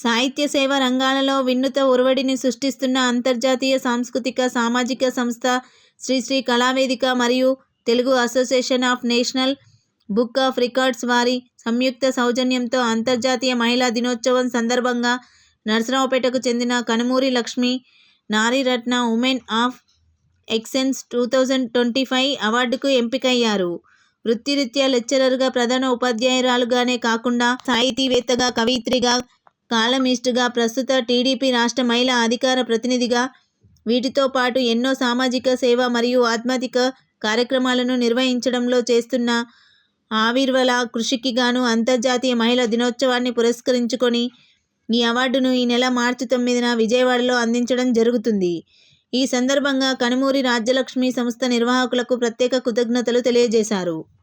సాహిత్య సేవ రంగాలలో వినూత ఒరవడిని సృష్టిస్తున్న అంతర్జాతీయ సాంస్కృతిక సామాజిక సంస్థ శ్రీశ్రీ కళావేదిక మరియు Telugu association of national book of records వారి సంయుక్త సౌజన్యంతో అంతర్జాతీయ మహిళా దినోత్సవం సందర్భంగా నరసరావుపేటకు చెందిన Kanumuri Lakshmi Nariratna women of excellence two thousand twenty five అవార్డుకు ఎంపికయ్యారు. వృత్తిరీత్యా లెక్చరర్గా, ప్రధాన ఉపాధ్యాయురాలుగానే కాకుండా సాహితీవేత్తగా, కవయిత్రిగా, కాలమిస్టుగా, ప్రస్తుత టీడీపీ రాష్ట్ర మహిళా అధికార ప్రతినిధిగా, వీటితో పాటు ఎన్నో సామాజిక సేవ మరియు ఆధ్యాత్మిక కార్యక్రమాలను నిర్వహించడంలో చేస్తున్న అవిరళ కృషికిగాను అంతర్జాతీయ మహిళా దినోత్సవాన్ని పురస్కరించుకొని ఈ అవార్డును ఈ నెల మార్చి తొమ్మిదిన విజయవాడలో అందించడం జరుగుతుంది. ఈ సందర్భంగా కనుమూరి రాజ్యలక్ష్మి సంస్థ నిర్వాహకులకు ప్రత్యేక కృతజ్ఞతలు తెలియజేశారు.